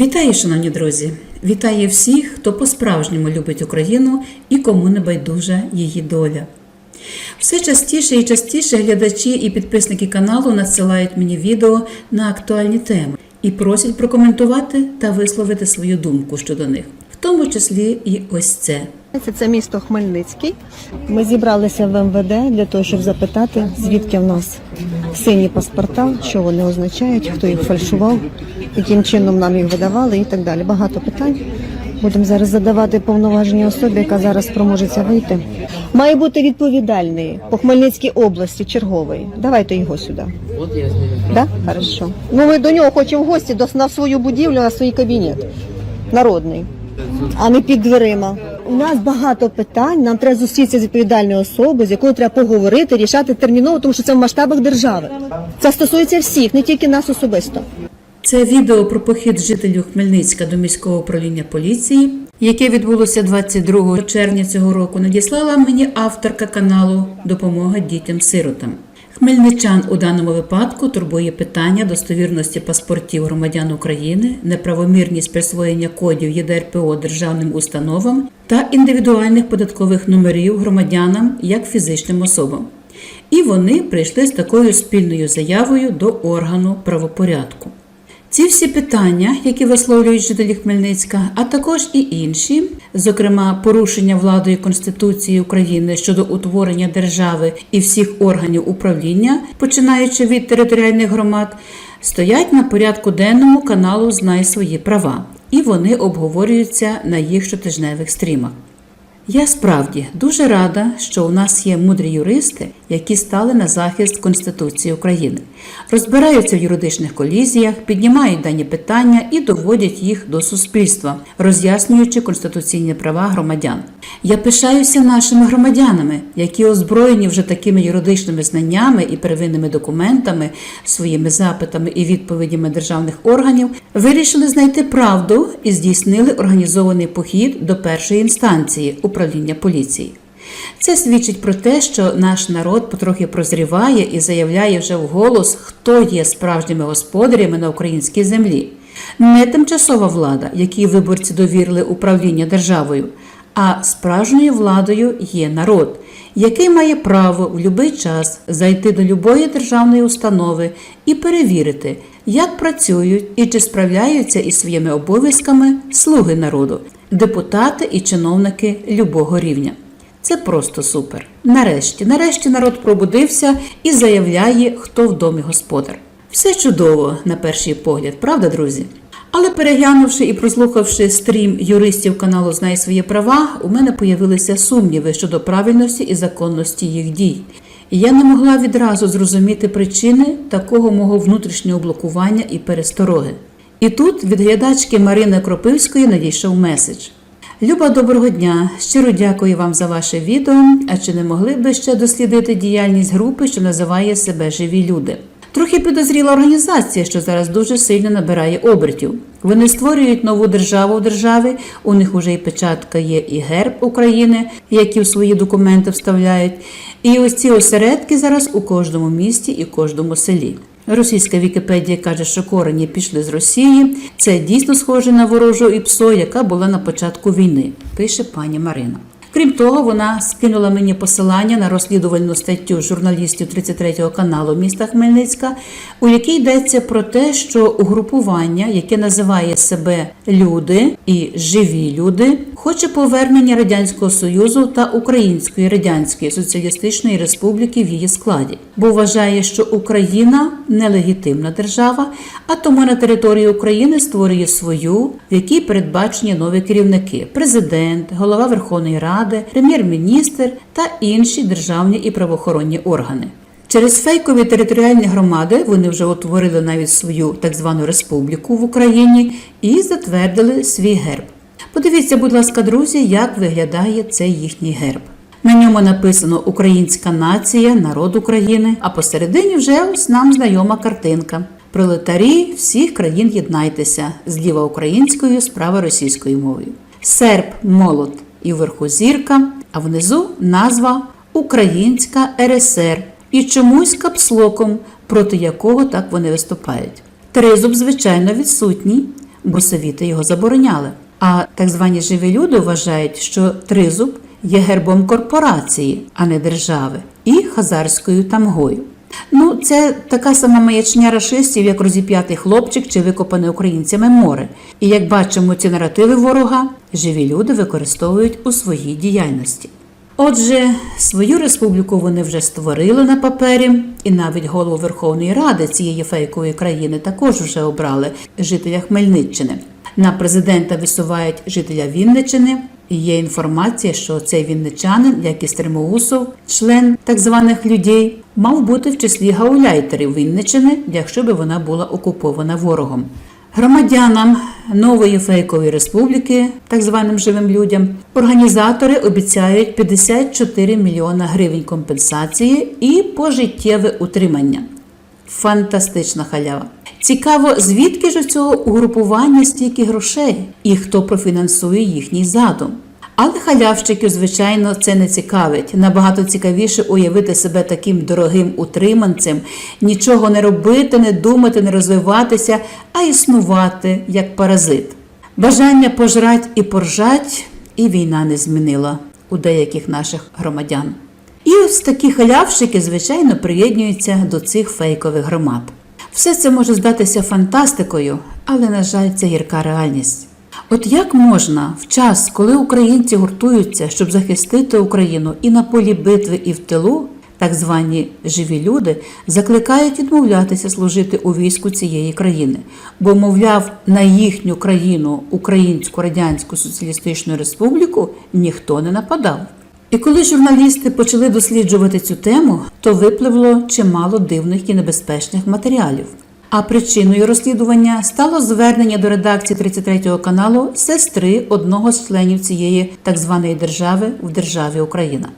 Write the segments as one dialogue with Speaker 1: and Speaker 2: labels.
Speaker 1: Вітаю, шановні друзі! Вітаю всіх, хто по-справжньому любить Україну і кому не байдужа її доля. Все частіше і частіше глядачі і підписники каналу надсилають мені відео на актуальні теми і просять прокоментувати та висловити свою думку щодо них, в тому числі і ось це.
Speaker 2: Це, місто Хмельницький. Ми зібралися в МВД для того, щоб запитати, звідки в нас сині паспорта, що вони означають, хто їх фальшував, яким чином нам їх видавали і так далі. Багато питань. Будемо зараз задавати повноваженій особі, яка зараз спроможеться вийти. Має бути відповідальний по Хмельницькій області, черговий. Давайте його сюди.
Speaker 3: От я.
Speaker 2: Да? Хорошо. Ну ми до нього хочемо в гості на свою будівлю, на свій кабінет. Народний, а не під дверима. У нас багато питань. Нам треба зустрітися з відповідальною особою, з якою треба поговорити, рішати терміново, тому що це в масштабах держави. Це стосується всіх, не тільки нас особисто.
Speaker 1: Це відео про похід жителів Хмельницька до міського управління поліції, яке відбулося 22 червня цього року, надіслала мені авторка каналу Допомога дітям-сиротам. Хмельничан у даному випадку турбує питання достовірності паспортів громадян України, неправомірність присвоєння кодів ЄДРПО державним установам та індивідуальних податкових номерів громадянам як фізичним особам. І вони прийшли з такою спільною заявою до органу правопорядку. Ці всі питання, які висловлюють жителі Хмельницька, а також і інші, зокрема порушення владою Конституції України щодо утворення держави і всіх органів управління, починаючи від територіальних громад, стоять на порядку денному каналу Знай свої права, і вони обговорюються на їх щотижневих стрімах. Я справді дуже рада, що у нас є мудрі юристи, які стали на захист Конституції України, розбираються в юридичних колізіях, піднімають дані питання і доводять їх до суспільства, роз'яснюючи конституційні права громадян. Я пишаюся нашими громадянами, які озброєні вже такими юридичними знаннями і первинними документами, своїми запитами і відповідями державних органів, вирішили знайти правду і здійснили організований похід до першої інстанції управління поліції. Це свідчить про те, що наш народ потрохи прозріває і заявляє вже вголос, хто є справжніми господарями на українській землі. Не тимчасова влада, якій виборці довірили управління державою, а справжньою владою є народ, який має право в будь-який час зайти до любої державної установи і перевірити, як працюють і чи справляються із своїми обов'язками слуги народу, депутати і чиновники любого рівня. Це просто супер. Нарешті, нарешті народ пробудився і заявляє, хто в домі господар. Все чудово на перший погляд, правда, друзі? Але переглянувши і прослухавши стрім юристів каналу Знай свої права, у мене появилися сумніви щодо правильності і законності їх дій. Я не могла відразу зрозуміти причини такого мого внутрішнього блокування і перестороги. І тут від глядачки Марини Кропивської надійшов меседж. Люба, доброго дня! Щиро дякую вам за ваше відео. А чи не могли б ще дослідити діяльність групи, що називає себе Живі люди? Трохи підозріла організація, що зараз дуже сильно набирає обертів. Вони створюють нову державу в державі. У них уже і печатка є, і герб України, які в свої документи вставляють. І ось ці осередки зараз у кожному місті і кожному селі. Російська Вікіпедія каже, що корені пішли з Росії. Це дійсно схоже на ворожу ІПСО, яка була на початку війни, пише пані Марина. Крім того, вона скинула мені посилання на розслідувальну статтю журналістів 33-го каналу міста Хмельницька, у якій йдеться про те, що угрупування, яке називає себе люди і живі люди, хоче повернення радянського союзу та Української радянської соціалістичної республіки в її складі, бо вважає, що Україна нелегітимна держава, а тому на території України створює свою, в якій передбачені нові керівники: президент, голова Верховної Ради, прем'єр-міністр та інші державні і правоохоронні органи. Через фейкові територіальні громади вони вже утворили навіть свою так звану республіку в Україні і затвердили свій герб. Подивіться, будь ласка, друзі, як виглядає цей їхній герб. На ньому написано Українська нація, народ України, а посередині вже ось нам знайома картинка. Пролетарі всіх країн єднайтеся зліва українською, справа російською мовою. Серп, молот і вверху зірка, а внизу назва Українська РСР і чомусь капслоком, проти якого так вони виступають. Тризуб, звичайно, відсутній. бо совіти його забороняли. А так звані живі люди вважають, що тризуб є гербом корпорації, а не держави, і хазарською тамгою. Ну, це така сама маячня рашистів, як розіп'ятий хлопчик чи викопане українцями море. І як бачимо, ці наративи ворога живі люди використовують у своїй діяльності. Отже, свою республіку вони вже створили на папері, і навіть голову Верховної Ради цієї фейкової країни також вже обрали жителя Хмельниччини. На президента висувають жителя Вінниччини. І Є інформація, що цей вінничанин, як і Стримоусов, член так званих людей, мав бути в числі гауляйтерів Вінниччини, якщо би вона була окупована ворогом. Громадянам нової фейкової республіки, так званим живим людям, організатори обіцяють 54 мільйона гривень компенсації і пожиттєве утримання. Фантастична халява. Цікаво, звідки ж у цього угрупування стільки грошей і хто профінансує їхній задум. Але халявщиків, звичайно, це не цікавить. Набагато цікавіше уявити себе таким дорогим утриманцем, нічого не робити, не думати, не розвиватися, а існувати як паразит. Бажання пожрать і поржать, і війна не змінила у деяких наших громадян. І ось такі халявщики, звичайно, приєднуються до цих фейкових громад. Все це може здатися фантастикою, але, на жаль, це гірка реальність. От як можна в час, коли українці гуртуються, щоб захистити Україну і на полі битви, і в тилу, так звані живі люди, закликають відмовлятися служити у війську цієї країни, бо, мовляв, на їхню країну, Українську Радянську Соціалістичну Республіку, ніхто не нападав. І коли журналісти почали досліджувати цю тему, то випливло чимало дивних і небезпечних матеріалів. А причиною розслідування стало звернення до редакції 33-го каналу сестри одного з членів цієї так званої держави в державі Україна.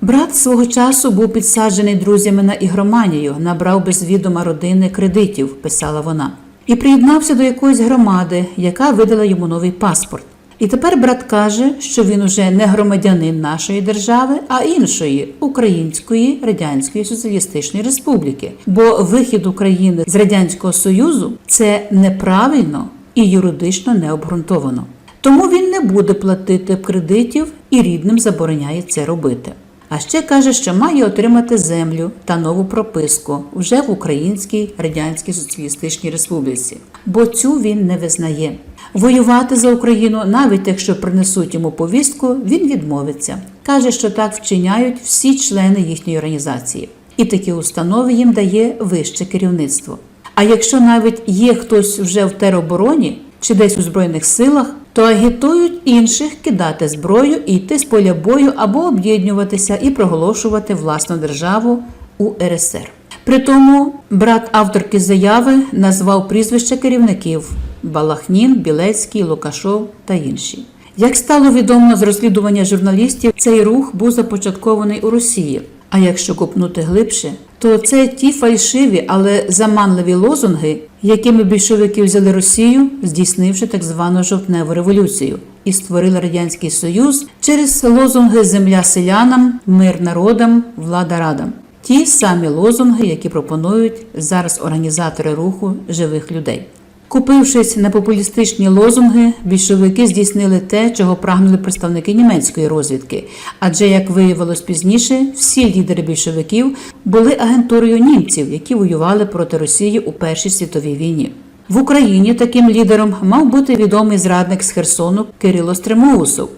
Speaker 1: Брат свого часу був підсаджений друзями на ігроманію, набрав без відома родини кредитів, писала вона, і приєднався до якоїсь громади, яка видала йому новий паспорт. І тепер брат каже, що він уже не громадянин нашої держави, а іншої Української Радянської Соціалістичної Республіки. Бо вихід України з Радянського Союзу це неправильно і юридично не обґрунтовано. Тому він не буде платити кредитів і рідним забороняє це робити. А ще каже, що має отримати землю та нову прописку вже в Українській Радянській Соціалістичній Республіці, бо цю він не визнає. Воювати за Україну, навіть якщо принесуть йому повістку, він відмовиться. Каже, що так вчиняють всі члени їхньої організації, і такі установи їм дає вище керівництво. А якщо навіть є хтось вже в теробороні чи десь у збройних силах, то агітують інших кидати зброю і йти з поля бою або об'єднуватися і проголошувати власну державу у РСР. Притому брат авторки заяви назвав прізвища керівників Балахнін, Білецький, Лукашов та інші. Як стало відомо з розслідування журналістів, цей рух був започаткований у Росії. А якщо копнути глибше, то це ті фальшиві, але заманливі лозунги, якими більшовики взяли Росію, здійснивши так звану жовтневу революцію, і створили радянський союз через лозунги Земля селянам, мир народам, влада радам. Ті самі лозунги, які пропонують зараз організатори руху живих людей. Купившись на популістичні лозунги, більшовики здійснили те, чого прагнули представники німецької розвідки. Адже, як виявилось пізніше, всі лідери більшовиків були агентурою німців, які воювали проти Росії у Першій світовій війні. В Україні таким лідером мав бути відомий зрадник з Херсону Кирило Стремоусов.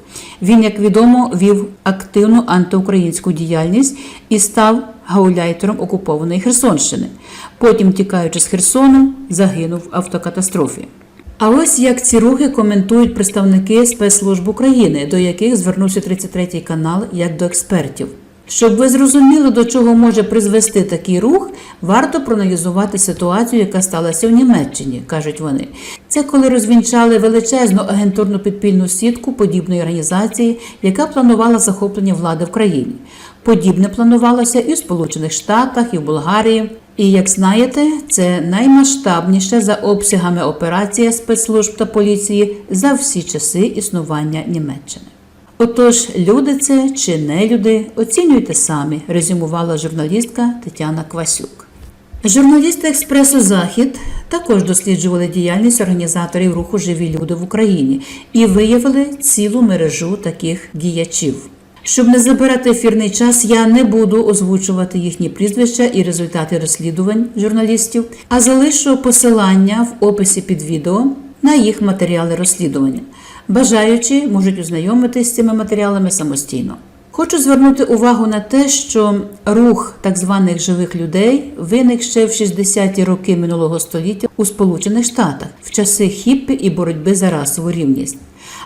Speaker 1: Він, як відомо, вів активну антиукраїнську діяльність і став гауляйтером окупованої Херсонщини. Потім, тікаючи з Херсону, загинув в автокатастрофі. А ось як ці рухи коментують представники спецслужб України, до яких звернувся 33-й канал як до експертів. Щоб ви зрозуміли, до чого може призвести такий рух, варто проаналізувати ситуацію, яка сталася в Німеччині, кажуть вони. Це коли розвінчали величезну агентурну підпільну сітку подібної організації, яка планувала захоплення влади в країні. Подібне планувалося і в Сполучених Штатах, і в Болгарії. І як знаєте, це наймасштабніша за обсягами операція спецслужб та поліції за всі часи існування Німеччини. Отож, люди це чи не люди, оцінюйте самі, резюмувала журналістка Тетяна Квасюк. Журналісти експресу Захід також досліджували діяльність організаторів руху Живі люди в Україні і виявили цілу мережу таких діячів. Щоб не забирати ефірний час, я не буду озвучувати їхні прізвища і результати розслідувань журналістів, а залишу посилання в описі під відео на їх матеріали розслідування. Бажаючі можуть ознайомитись з цими матеріалами самостійно. Хочу звернути увагу на те, що рух так званих живих людей виник ще в 60-ті роки минулого століття у Сполучених Штатах в часи хіппі і боротьби за расову рівність.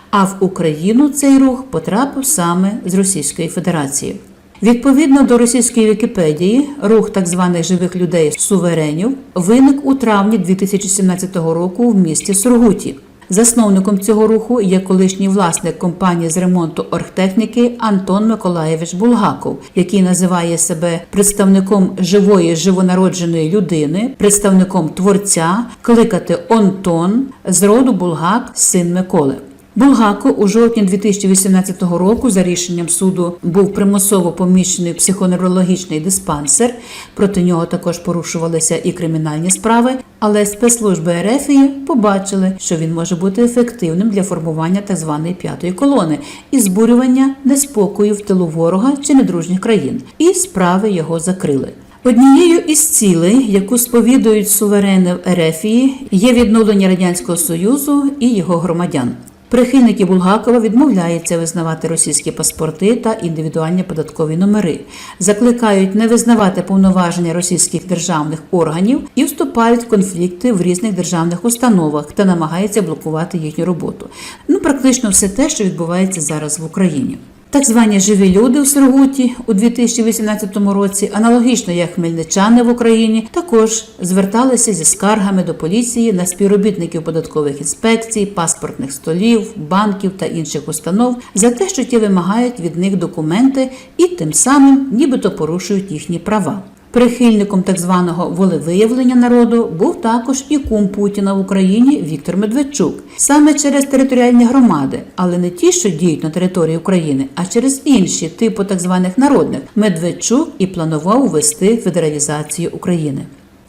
Speaker 1: А в Україну цей рух потрапив саме з Російської Федерації. Відповідно до російської Вікіпедії, рух так званих живих людей суверенів виник у травні 2017 року в місті Сургуті. Засновником цього руху є колишній власник компанії з ремонту оргтехніки Антон Миколаєвич Булгаков, який називає себе представником живої живонародженої людини, представником творця, кликати Онтон з роду Булгак, син Миколи. Булгако у жовтні 2018 року за рішенням суду був примусово поміщений в психоневрологічний диспансер. Проти нього також порушувалися і кримінальні справи. Але спецслужби РФ побачили, що він може бути ефективним для формування так званої п'ятої колони і збурювання неспокою в тилу ворога чи недружніх країн, і справи його закрили. Однією із цілей, яку сповідують суверени в Ерефії, є відновлення радянського союзу і його громадян. Прихильники Булгакова відмовляються визнавати російські паспорти та індивідуальні податкові номери, закликають не визнавати повноваження російських державних органів і вступають в конфлікти в різних державних установах та намагаються блокувати їхню роботу. Ну, практично все те, що відбувається зараз в Україні. Так звані живі люди у Сургуті у 2018 році, аналогічно як хмельничани в Україні, також зверталися зі скаргами до поліції на співробітників податкових інспекцій, паспортних столів, банків та інших установ за те, що ті вимагають від них документи і тим самим нібито порушують їхні права. Прихильником так званого волевиявлення народу був також і кум Путіна в Україні Віктор Медведчук, саме через територіальні громади, але не ті, що діють на території України, а через інші, типу так званих народних. Медведчук і планував ввести федералізацію України.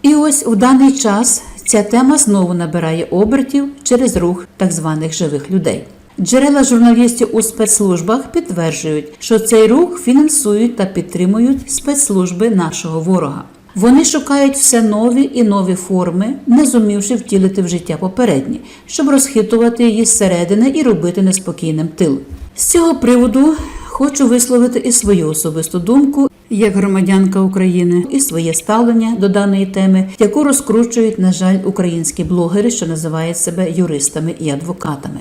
Speaker 1: І ось у даний час ця тема знову набирає обертів через рух так званих живих людей. Джерела журналістів у спецслужбах підтверджують, що цей рух фінансують та підтримують спецслужби нашого ворога. Вони шукають все нові і нові форми, не зумівши втілити в життя попередні, щоб розхитувати її зсередини і робити неспокійним тил. З цього приводу хочу висловити і свою особисту думку як громадянка України і своє ставлення до даної теми, яку розкручують, на жаль, українські блогери, що називають себе юристами і адвокатами.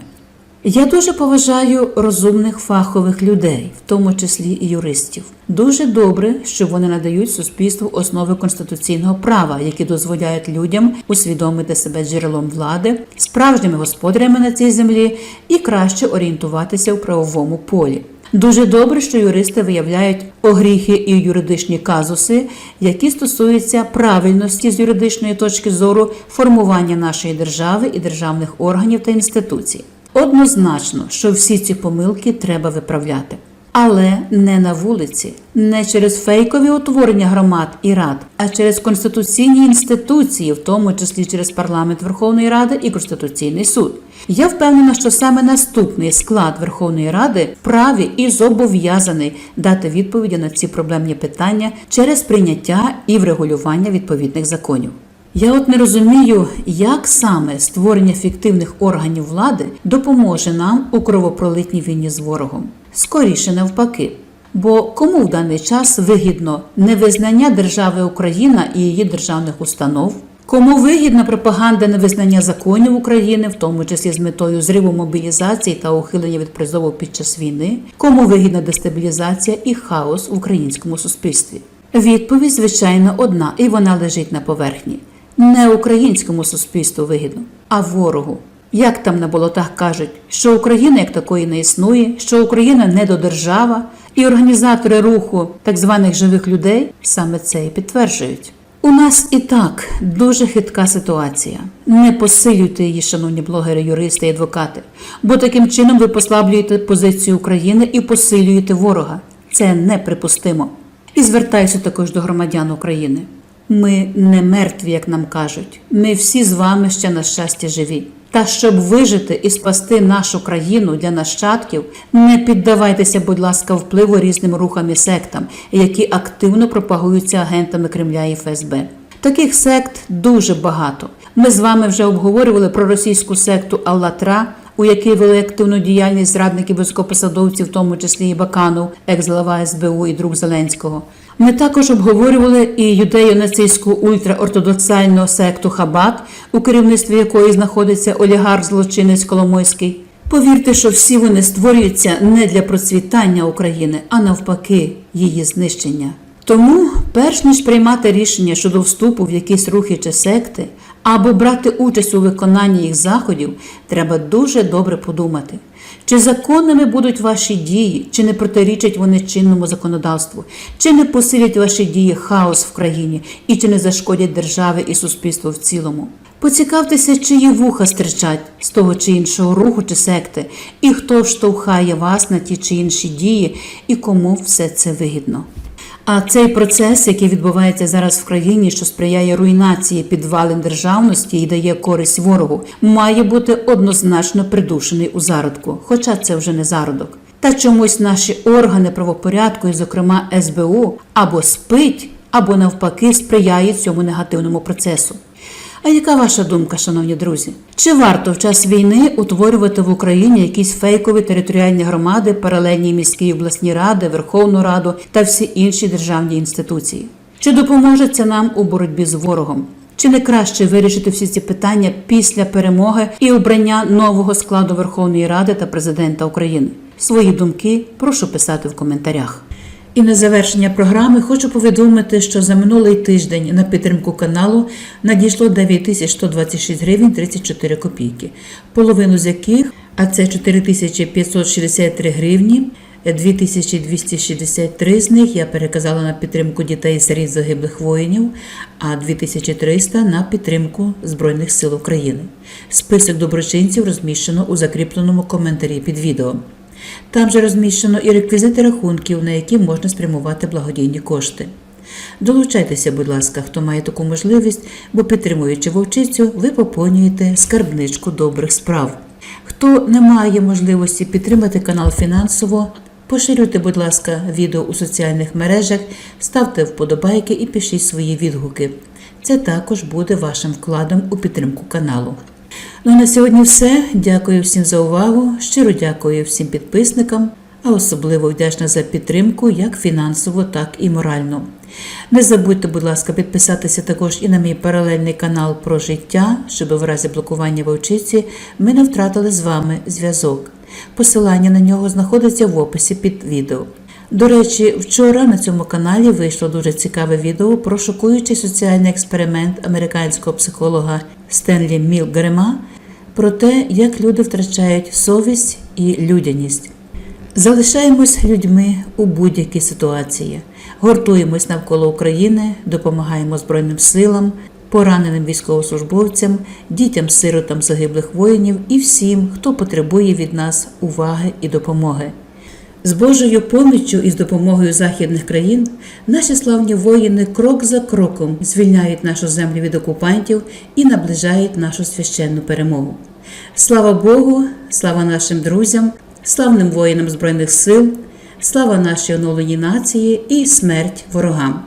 Speaker 1: Я дуже поважаю розумних фахових людей, в тому числі і юристів. Дуже добре, що вони надають суспільству основи конституційного права, які дозволяють людям усвідомити себе джерелом влади, справжніми господарями на цій землі і краще орієнтуватися в правовому полі. Дуже добре, що юристи виявляють огріхи і юридичні казуси, які стосуються правильності з юридичної точки зору формування нашої держави і державних органів та інституцій. Однозначно, що всі ці помилки треба виправляти. Але не на вулиці, не через фейкові утворення громад і рад, а через конституційні інституції, в тому числі через парламент Верховної Ради і Конституційний суд. Я впевнена, що саме наступний склад Верховної Ради вправі і зобов'язаний дати відповіді на ці проблемні питання через прийняття і врегулювання відповідних законів. Я от не розумію, як саме створення фіктивних органів влади допоможе нам у кровопролитній війні з ворогом. Скоріше навпаки. Бо кому в даний час вигідно невизнання держави Україна і її державних установ? Кому вигідна пропаганда невизнання законів України, в тому числі з метою зриву мобілізації та ухилення від призову під час війни? Кому вигідна дестабілізація і хаос в українському суспільстві? Відповідь, звичайно, одна, і вона лежить на поверхні. Не українському суспільству вигідно, а ворогу. Як там на болотах кажуть, що Україна як такої не існує, що Україна недодержава, і організатори руху так званих живих людей саме це і підтверджують. У нас і так дуже хитка ситуація. Не посилюйте її, шановні блогери, юристи і адвокати, бо таким чином ви послаблюєте позицію України і посилюєте ворога. Це неприпустимо. І звертаюся також до громадян України. Ми не мертві, як нам кажуть. Ми всі з вами ще на щастя живі. Та щоб вижити і спасти нашу країну для нащадків, не піддавайтеся, будь ласка, впливу різним рухам і сектам, які активно пропагуються агентами Кремля і ФСБ. Таких сект дуже багато. Ми з вами вже обговорювали про російську секту Аллатра, у якій вели активну діяльність зрадників високопосадовців, в тому числі і Баканов, екс-глава СБУ і друг Зеленського. Ми також обговорювали і юдею-нацистську ультраортодоксальну секту Хабат, у керівництві якої знаходиться олігарх злочинець Коломойський. Повірте, що всі вони створюються не для процвітання України, а навпаки, її знищення. Тому, перш ніж приймати рішення щодо вступу в якісь рухи чи секти, або брати участь у виконанні їх заходів, треба дуже добре подумати, чи законними будуть ваші дії, чи не протирічать вони чинному законодавству, чи не посилять ваші дії хаос в країні і чи не зашкодять держави і суспільству в цілому. Поцікавтеся, чиї вуха стирчать з того чи іншого руху чи секти, і хто штовхає вас на ті чи інші дії, і кому все це вигідно. А цей процес, який відбувається зараз в країні, що сприяє руйнації підвалин державності і дає користь ворогу, має бути однозначно придушений у зародку, хоча це вже не зародок. Та чомусь наші органи правопорядку, і, зокрема СБУ, або спить, або навпаки сприяє цьому негативному процесу. А яка ваша думка, шановні друзі? Чи варто в час війни утворювати в Україні якісь фейкові територіальні громади, паралельні міські і обласні ради, Верховну Раду та всі інші державні інституції? Чи допоможе це нам у боротьбі з ворогом? Чи не краще вирішити всі ці питання після перемоги і обрання нового складу Верховної Ради та президента України? Свої думки прошу писати в коментарях. І на завершення програми хочу повідомити, що за минулий тиждень на підтримку каналу надійшло 9126 гривень 34 копійки, половину з яких, а це 4563 гривні, 2263 з них я переказала на підтримку дітей сиріт загиблих воїнів, а 2300 на підтримку Збройних сил України. Список доброчинців розміщено у закріпленому коментарі під відео. Там же розміщено і реквізити рахунків, на які можна спрямувати благодійні кошти. Долучайтеся, будь ласка, хто має таку можливість, бо підтримуючи вовчицю, ви поповнюєте скарбничку добрих справ. Хто не має можливості підтримати канал фінансово, поширюйте, будь ласка, відео у соціальних мережах, ставте вподобайки і пишіть свої відгуки. Це також буде вашим вкладом у підтримку каналу. Ну а на сьогодні все. Дякую всім за увагу. Щиро дякую всім підписникам, а особливо вдячна за підтримку як фінансово, так і морально. Не забудьте, будь ласка, підписатися також і на мій паралельний канал про життя, щоб в разі блокування вовчиці ми не втратили з вами зв'язок. Посилання на нього знаходиться в описі під відео. До речі, вчора на цьому каналі вийшло дуже цікаве відео про шокуючий соціальний експеримент американського психолога Стенлі Мілгрема про те, як люди втрачають совість і людяність. Залишаємось людьми у будь-якій ситуації, гуртуємось навколо України, допомагаємо Збройним силам, пораненим військовослужбовцям, дітям-сиротам загиблих воїнів і всім, хто потребує від нас уваги і допомоги. З Божою поміччю і з допомогою західних країн наші славні воїни крок за кроком звільняють нашу землю від окупантів і наближають нашу священну перемогу. Слава Богу, слава нашим друзям, славним воїнам Збройних сил, слава нашій оновленій нації і смерть ворогам.